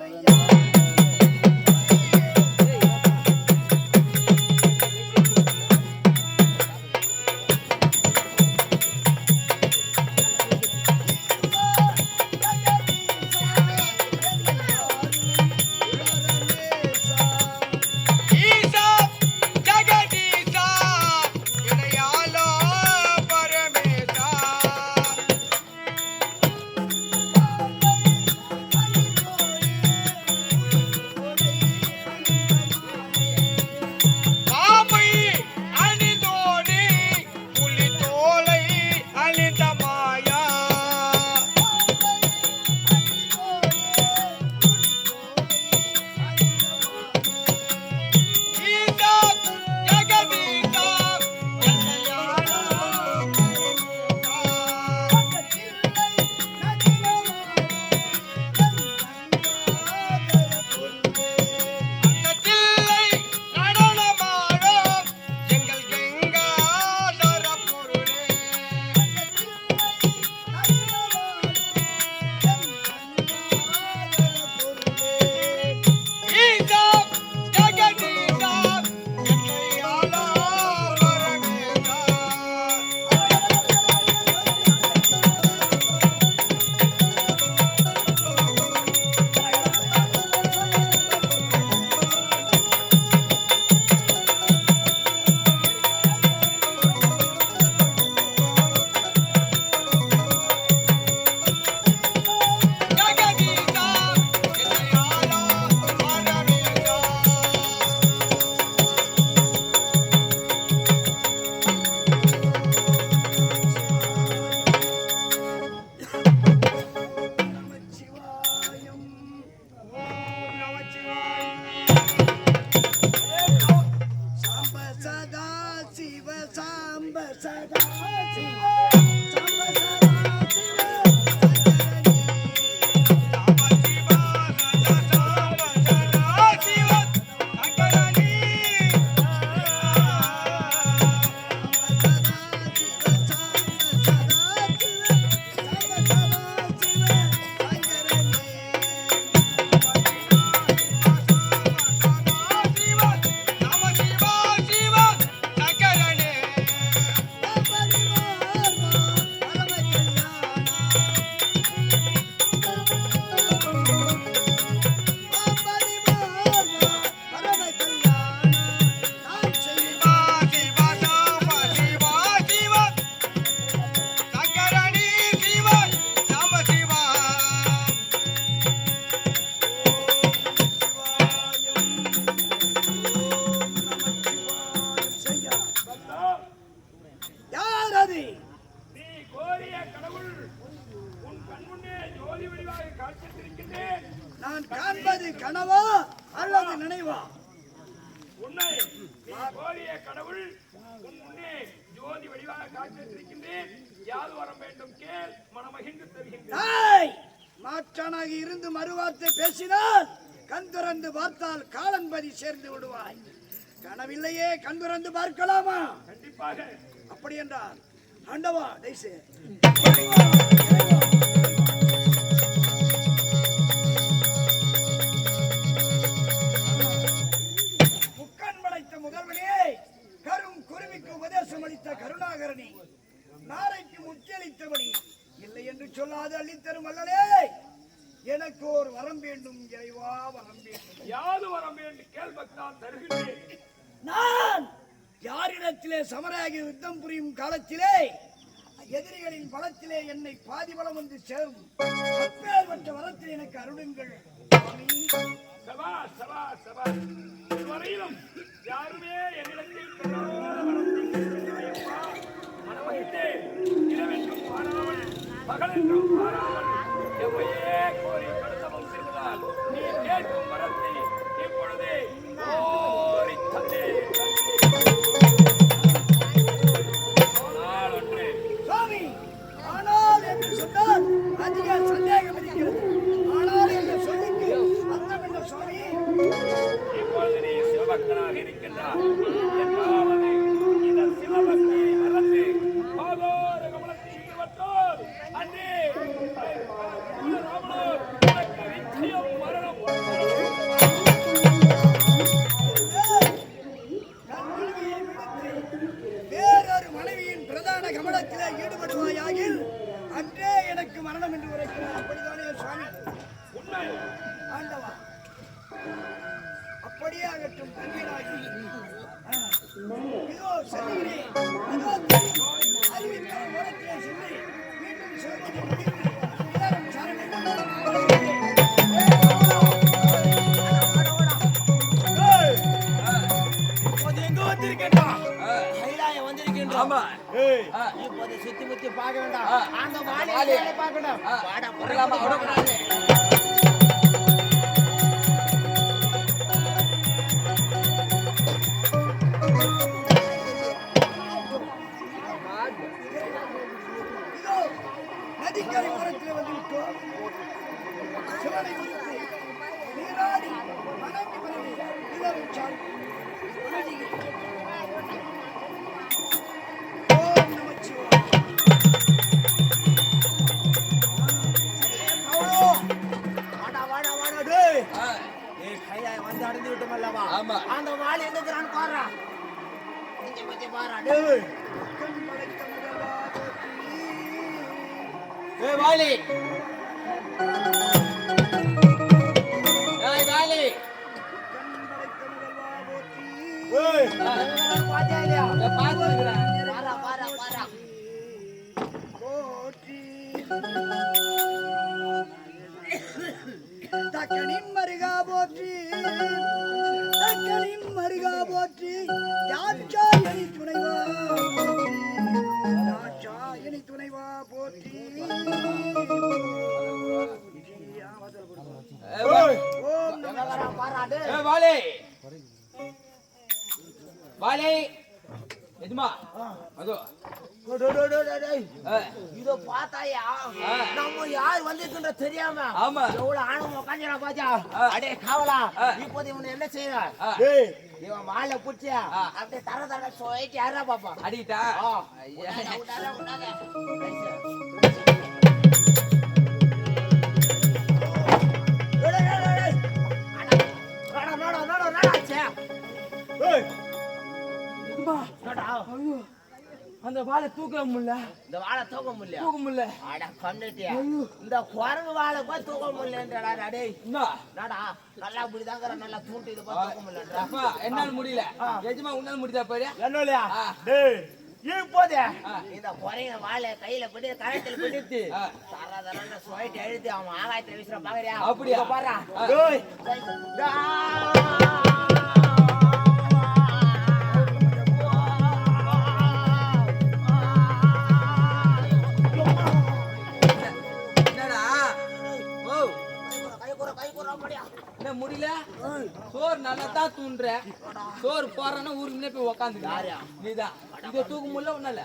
Yeah. நான் காண்பது கனவா அல்லது நினைவா? உன்னை கோரிய கடவுள் உன் முன்னே ஜோதி வடிவாக காட்சித்திருக்கின்றேன் யாது வரம் வேண்டும் கேள் மனமகிழ்ந்து தருகின்றேன். ஏய்! மாற்றானாக இருந்து மறுவார்த்தை பேசினால் கண் திறந்து பார்த்தால் காலன்பதி சேர்ந்து விடுவாய். கனவில்லையே கண் திறந்து பார்க்கலாமா? கண்டிப்பாக. அப்படி என்றால் ஆண்டவா டைசு யாரிடத்திலே யுத்தம் புரியும் காலத்திலே எதிரிகளின் பலத்திலே என்னை பாதி பலம் வந்து சேரும். அப்பேற்பட்ட வளத்தில் எனக்கு அருளுங்கள். சபா சபா சபா இதுவரையிலும் யாருமே என்னிடத்தில் பெறாத இரவென்றும் பாராமல் பகலென்றும் பாராமல் எம்மையே கோரிக்கை இப்போது சுத்தி முத்தி பார்க்க வேண்டாம். அந்த வாலி வாலி. பார்க்கணும் ஆ. வாடா வரலாமா, புறப்பட்டு வரக்கூடாது. போறாங்க. இதோ நதிக்கரை அடைந்து விட்டோம் அல்லவா. அந்த வாலி எங்க இருக்கிறான்னு கண் படைத்த முதல்வா போற்றி. ஏய். வாலி ஏய் வாலி போற்றி. பாத்தியா இல்லையா? நான் பார்த்துக்கிறேன் பாரா பாரா பாரா. தக்கனின் மருகா போற்றி. தக்கனின் மருகா போற்றி. யாச்சாயணி துணைவா யாச்சாயணி துணைவா போற்றி. ஓம் வாலி! வாலி! எஜமா அதோ. இதோ பார்த்தாயா நம்ம யார் வந்திருக்குன்ற தெரியாம ஆமா. எவ்வளவு ஆணவம் உட்காந்துடா ஆ. அடே காவலா. இப்போது இவனை என்ன. டேய் இவன் வாழை புடிச்சு ஆ. அப்படியே தர தர சொல்லிட்டு யாரா பாப்பா அடிக்கிட்டா. ஏய். அந்த வாழை தூக்க முடியல. இந்த வாழை தூக்க முடியல. தூக்க முடியல. அட கண்டுட்டியா இந்த குரங்கு வாழை போய் தூக்க முடியலன்றடா டேய். என்ன நாடா நல்லா இப்படிதாங்கிற நல்லா தூண்டி இது போய் தூக்க முடியலன்றா? அப்பா என்னால முடியல. எஜமா உன்னால முடியுதா பாரு என்னலையா. டேய் இப்போதே. இந்த குறைய வாழை கையில பிடி கரத்தில் பிடித்து ஆ. தர தரன்னு சொல்லிட்டு எழுதி அவன் ஆகாயத்தை வீசுற பாக்குறியா? அப்படியா? இதோ நல்லா தான் தூண்டுற சோறு போறேன்னா ஊருக்கு முன்னே போய் உக்காந்துக்க யாரு? நீதான். இதை தூக்க முடியல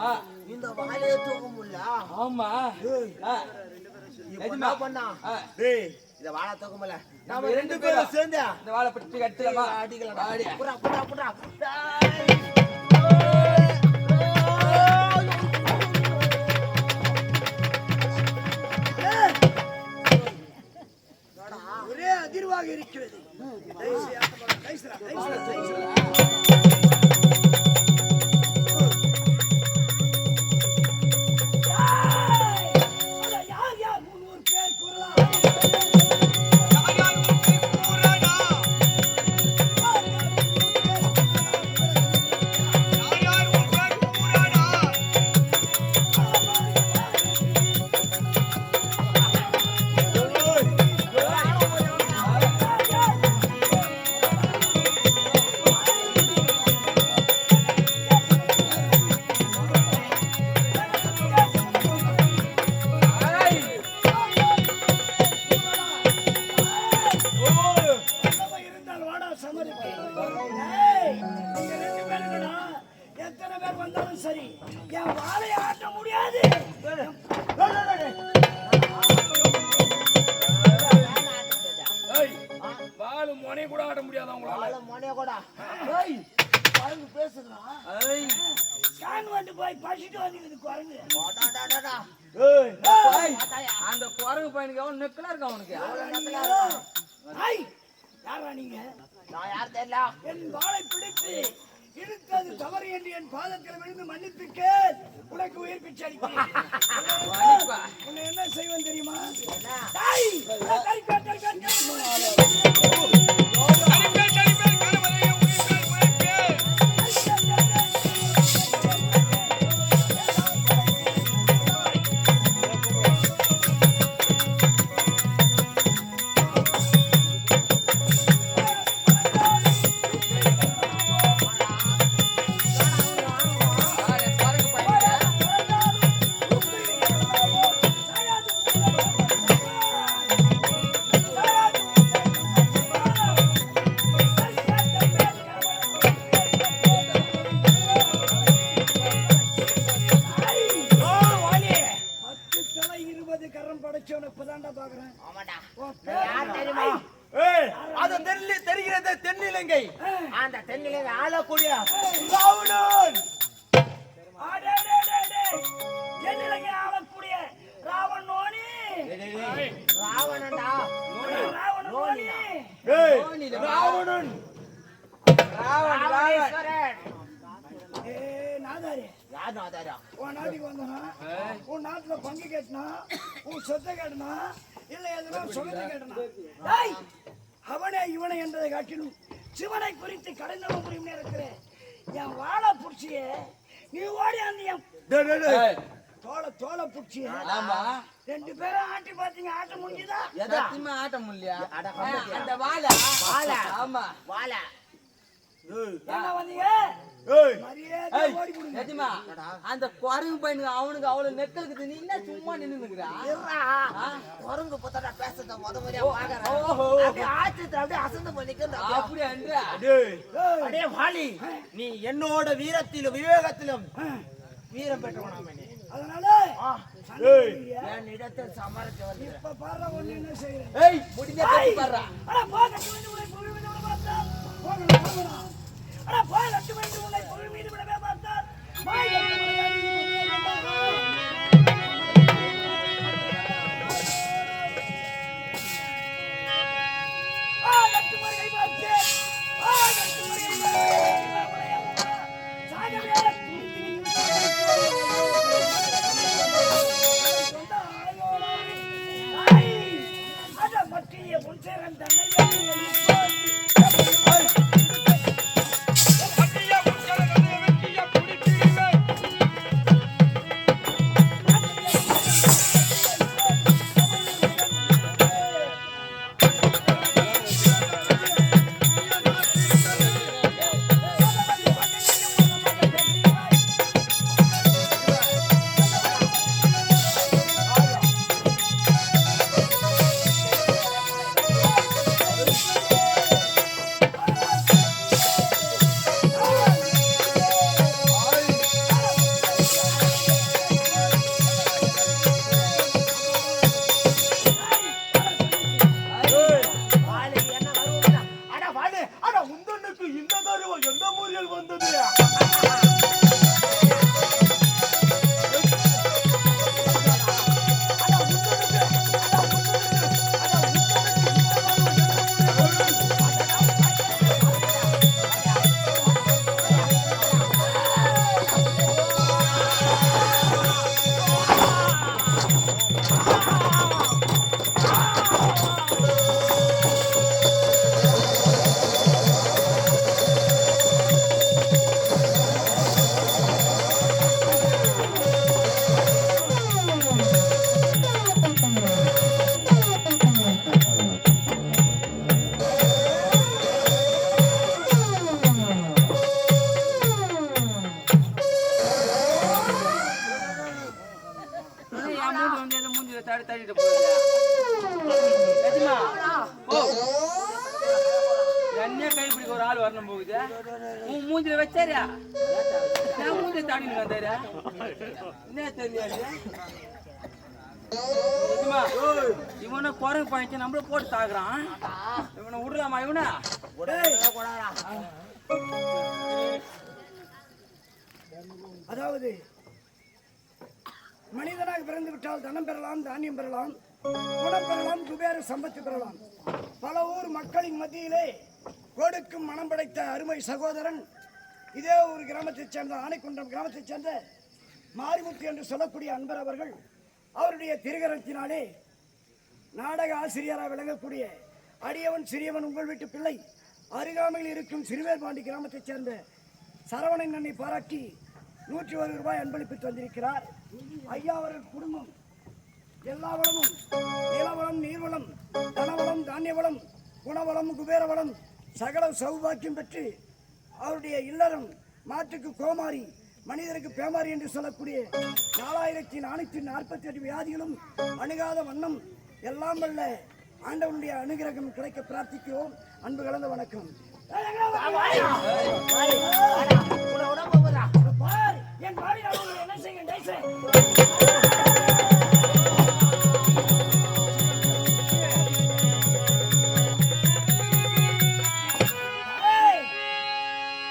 ஆ. இந்த வாழையை தூக்க முடியல. ஆமா. என்ன பண்ணா. டேய் இத வாழை தூக்க முடியல. நம்ம ரெண்டு பேரும் சேர்ந்து. இந்த வாழை பிடிச்சி கட்டுலமா அடிக்கலாம் அடி புறா புறா புறா அதிர்வாக இருக்கிறது. நான் யார் தெரியல என் வாளை பிடித்து இழுத்தது தவறு என்று என் பாதத்தில் விழுந்து கேள் உனக்கு உயிர் பிச்சை. உன்னை என்ன செய்வேன் தெரியுமா நாதாரி யார்? நாதாரா உன் நாட்டுக்கு வந்தனா உன் நாட்டுல பங்கு கேட்டனா உன் சொத்தை கேட்டனா இல்ல எதுனா சொகத்தை கேட்டனா. டேய், அவனே இவனை என்றதை காட்டிலும் சிவனை குறித்து கடந்த முடியும் இருக்கிறேன் என் வாழை புடிச்சிய நீ ஓடி அந்த என் தோலை தோலை புடிச்சிய ஆமா. ரெண்டு பேரும் ஆட்டி பாத்தீங்க ஆட்ட முடிஞ்சுதா? எதா சத்தியமா ஆட்ட முடியலையா? அந்த வாழை. வாழை. ஆமா. வாழ. என்ன வந்தீங்க? நிஜமா அந்த குரங்கு பையனுக்கு அவனுக்கு அவ்வளவு நெக்கலுக்கு நீ என்ன சும்மா நின்னுக்கிறா. குரங்கு பார்த்தா பேசுறத முத முறையா பாக்குறேன். ஓஹோ. அப்படியே அசந்து போய் நிக்கிறேன். அப்படியே அடே வாலி, நீ என்னோட வீரத்திலும் விவேகத்திலும் வீரம் பெற்றவனாமே நீ அதனால? என் இடத்தில் சமரத்து வந்து இப்ப பாரு ஒண்ணு என்ன செய்யறேன் ஏய் முடிஞ்ச கட்டி பாடுறா அட போ கட்டி வந்து உன்னை புகழ் மீது விட பார்த்தால் போகணும் உன்னை பொருள் மீது விடவே பார்த்தார் தடி தடிட்டு ஓ என்னைய கை ஒரு ஆள் வரணும் போகுது உன் மூஞ்சில வச்சாரியா நான் மூஞ்சி தாடின்னு வந்தாரு என்ன தெரியாது நிஜமா இவனை குரங்கு பாய்ச்சி நம்மள போட்டு தாக்குறான் இவனை விடலாமா இவனை அதாவது மனிதனாக பிறந்து விட்டால் தனம் பெறலாம் தானியம் பெறலாம் குணம் பெறலாம் குபேர சம்பத்து பெறலாம். பல ஊர் மக்களின் மத்தியிலே கொடுக்கும் மனம் படைத்த அருமை சகோதரன் இதே ஒரு கிராமத்தைச் சேர்ந்த ஆனைக்குன்றம் கிராமத்தைச் சேர்ந்த மாரிமுத்து என்று சொல்லக்கூடிய அன்பர் அவர்கள் அவருடைய திருகரத்தினாலே நாடக ஆசிரியராக விளங்கக்கூடிய அடியவன் சிறியவன் உங்கள் வீட்டு பிள்ளை அருகாமையில் இருக்கும் சிறுவேர்பாண்டி கிராமத்தைச் சேர்ந்த சரவணன் நன்னை பாராட்டி நூற்றி ஒரு ரூபாய் அன்பளிப்பு தந்திருக்கிறார் ஐயா அவர்கள் குடும்பம் எல்லா வளமும் நிலவளம் நீர்வளம் தனவளம் தானிய வளம் குணவளம் குபேர வளம் சகல சௌபாக்கியம் பெற்று அவருடைய இல்லறம் மாட்டுக்கு கோமாரி மனிதருக்கு பேமாரி என்று சொல்லக்கூடிய நாலாயிரத்தி நானூற்றி நாற்பத்தி எட்டு வியாதிகளும் அணுகாத வண்ணம் எல்லாம் வல்ல ஆண்டவனுடைய அனுகிரகம் கிடைக்க பிரார்த்திக்கிறோம். அன்பு கலந்த வணக்கம். என் பாடி நான் என்ன செய்ய டைசன்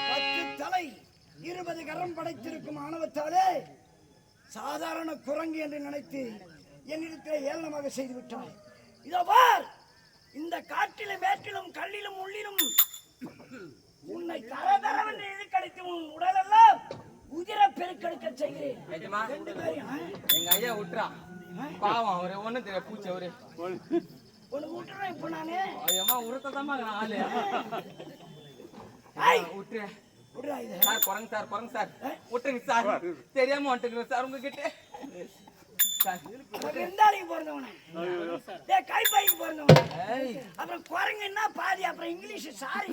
பத்து தலை இருபது கரம் படைத்திருக்கும் ஆணவத்தாலே சாதாரண குரங்கு என்று நினைத்து என்னிடத்தில் ஏளனமாக செய்து விட்டாய். இதோ பார் இந்த காட்டிலும் மேட்டிலும் கல்லிலும் உள்ளிலும் உன்னை தரதரவென்று இழுக்கடித்து உன் உடலெல்லாம் உதிர செய்கிறேன்? எங்க ஐயா விட்டுறான் பாவம் அவரு ஒண்ணும் தெரியாது பூச்சி அவரு. உனக்கு விட்டுறேன் இப்ப நானு. ஐயம்மா ஆளு. சார் குரங்கு சார் குரங்கு சார். விட்டுருங்க சார். தெரியாம வந்துட்டுங்க சார் உங்ககிட்ட. கைப்பாய்க்கு பிறந்தவனே? அப்புறம் குரங்குன்னா பாதி? அப்புறம் English sorry.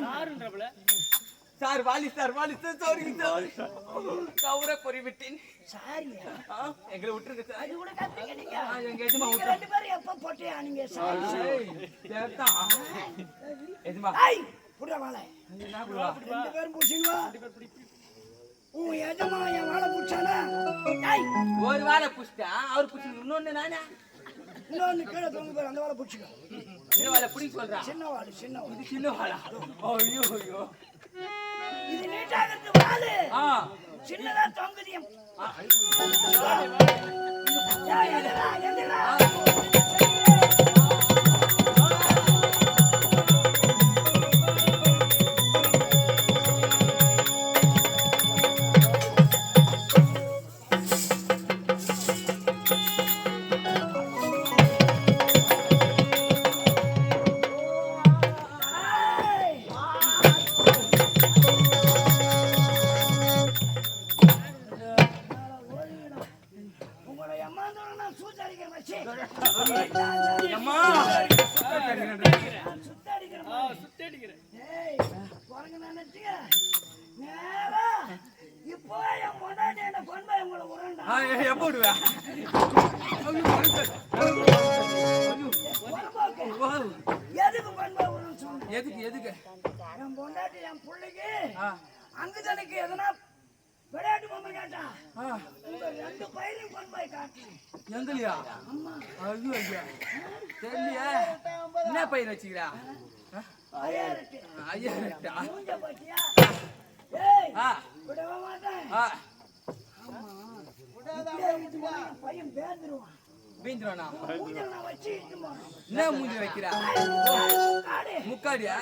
Sir Vali sir Vali sir sorry. Sir. கவுர பொறி விட்டேன் சாரியா? எங்களை விட்டுருங்க சார். அது கூட கத்துக்க நீங்க. எங்க எஜமா விட்டு ரெண்டு பேரும் எப்ப போட்டியா நீங்க சாரி? சேர்த்தான். எஜமா. ஐய் என்ன குருவா? ரெண்டு பேரும் புடிச்சிங்களா உன் எஜமா என் வாழை புடிச்சானா? ஐய் ஒரு வாழை புடிச்சிட்டா அவர் புடிச்சு இன்னொன்னு நானே? இன்னொன்னு கீழே தொங்கு அந்த வாழை புடிச்சுக்கோ. சின்ன வாழை பிடிக்க சின்ன வாழை சின்ன வாழை சின்ன வாழா ஐயோ ஐயோ. இது நீட்டாகிறது வாழு ஆ. சின்னதா தொங்குதியம். ஏய், எதுக்கு உரன்னு சொன்னேன்? எதுக்கு எதுக்கு? என் பொண்டாட்டி என் பிள்ளைக்கு அங்குதனுக்கு எதனா விளையாட்டு பொம்மை கேட்டா? உங்க ரெண்டு பையனையும் கொண்டு போய் காட்டு. எங்கலையா அம்மா. ஐயோ ஐயா. தெரியலையே. என்ன பயிர் வச்சுக்கிறா? ஐயா ஐயா. மூஞ்ச பாத்தியா? ஏய் விடவே மாட்டேன். பையன் பேந்துருவான். போறேன் என்ன மூஞ்சி வைக்கிறா? காடு. முக்காடியா?